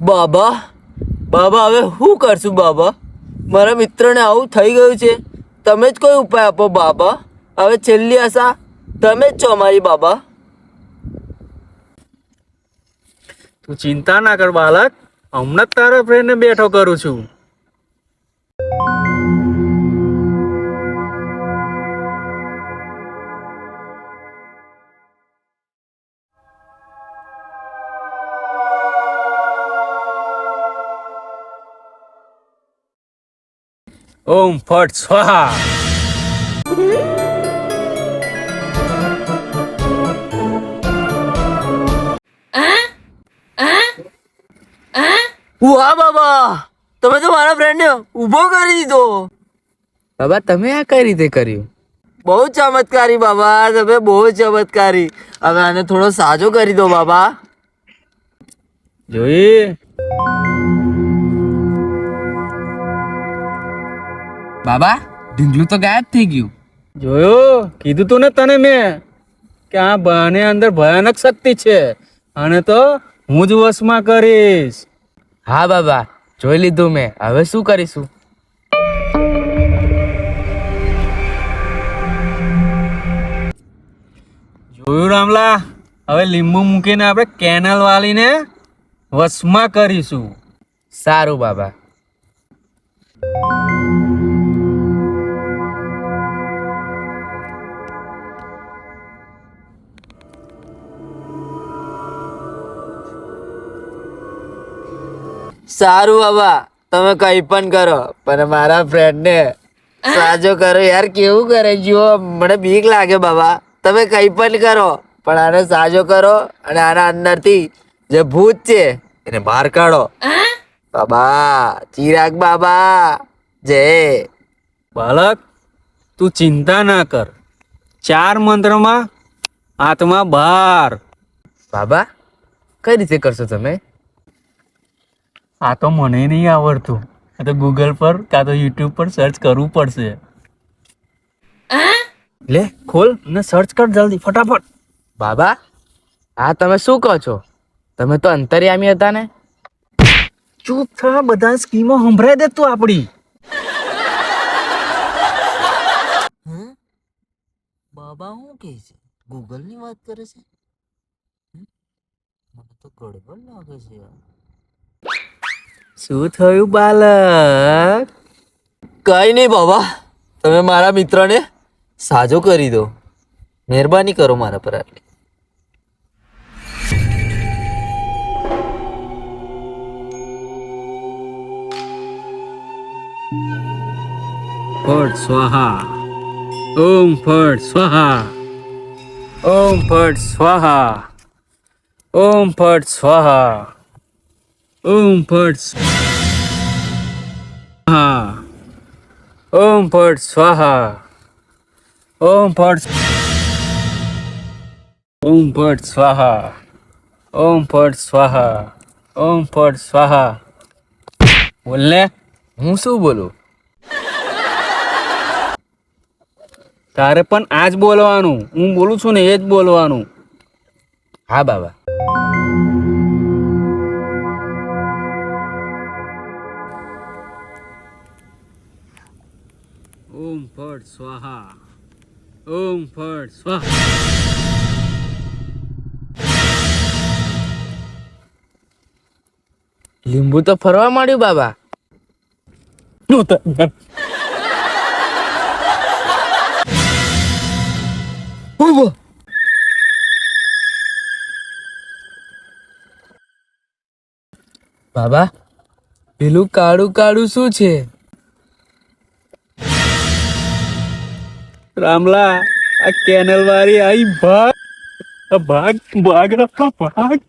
બાબા બાબા, હવે શું કરશું બાબા? મારા મિત્રને આવું થઈ ગયું છે. તમે જ કોઈ ઉપાય આપો બાબા? હવે છેલ્લી આશા, તમે જ છો અમારી બાબા. તું ચિંતા ના કર બાળક. હમણાં જ તારા ફ્રેન્ડને બેઠો કરું છું. ઓમ ફટ સ્વાહા. વાહ બાબા તમે તો મારા ફ્રેન્ડને ઊભો કરી દીધો. બાબા તમે આ કઈ રીતે કર્યું? બહુ ચમત્કારી બાબા તમે બહુ ચમત્કારી. હવે આને થોડો સાજો કરી દો બાબા. જોઈ બાબા ઢીંગલું તો ગાયબ થઈ ગયું. જોયો? કીધું તું ને તને મેં કે આ બને અંદર ભયાનક શક્તિ છે. અને તો હું જ વશમાં કરીશ. હા બાબા જોઈ લીધું મેં. હવે શું કરીશું? જોયું રામલા? હવે લીંબુ મૂકીને આપણે કેનલ વાળીને વશમાં કરીશું. સારું બાબા. સારું બાબા તમે કઈ પણ કરો. પણ મારા ફ્રેન્ડને સાજો કરો યાર કેવું કરે? જુઓ મને બીક લાગે બાબા. તમે કઈ પણ કરો પણ આને સાજો કરો અને આના અંદરથી જે ભૂત છે એને બહાર કાઢો. બાબા ચિરાગ બાબા જય. બાળક તું ચિંતા ના કર. ચાર મંત્રમાં આત્મા બહાર. બાબા કઈ રીતે કરશો તમે? આ તો મને નહીં આવડતું. આ તો ગૂગલ પર કાં તો યુટ્યુબ પર સર્ચ કરવું પડશે. લે ખોલ ને સર્ચ કર જલ્દી ફટાફટ. બાબા આ તમે શું કહો છો? તમે તો અંતર્યામી હતા ને? ચૂપ થા બધા સ્કીમો સંભળાઈ દે તું આપણી બાબા શું કહે છે? ગૂગલની વાત કરે છે? મને તો ગડબડ લાગે છે શું થયું બાલક? કઈ નહીં બાબા. તમે મારા મિત્રને સાજો કરી દો. મહેરબાની કરો મારા પર આટલી. ફટ સ્વાહા. ઓમ ફટ સ્વાહા. ઓમ ફટ સ્વાહા. ઓમ ફટ સ્વાહા. ઓમ ફટ ઓમ ફટ સ્વાહા. ઓમ ફટ ઓમ ફટ સ્વાહા. ઓમ ફટ સ્વાહા. ઓમ ફટ સ્વાહા. બોલ ને હું શું બોલું? તારે પણ આ જ બોલવાનું. હું બોલું છું ને એ જ બોલવાનું. હા, બાબા. ફટ સ્વાહા. ઓમ ફટ સ્વાહા. લીંબુ તો ફરવા માંડ્યું બાબા. બાબા પેલું કાળું કાળું શું છે? રામલા આ કેનલ વાળી આઈ ભાગ. ભાગ ભાગ ભાગ.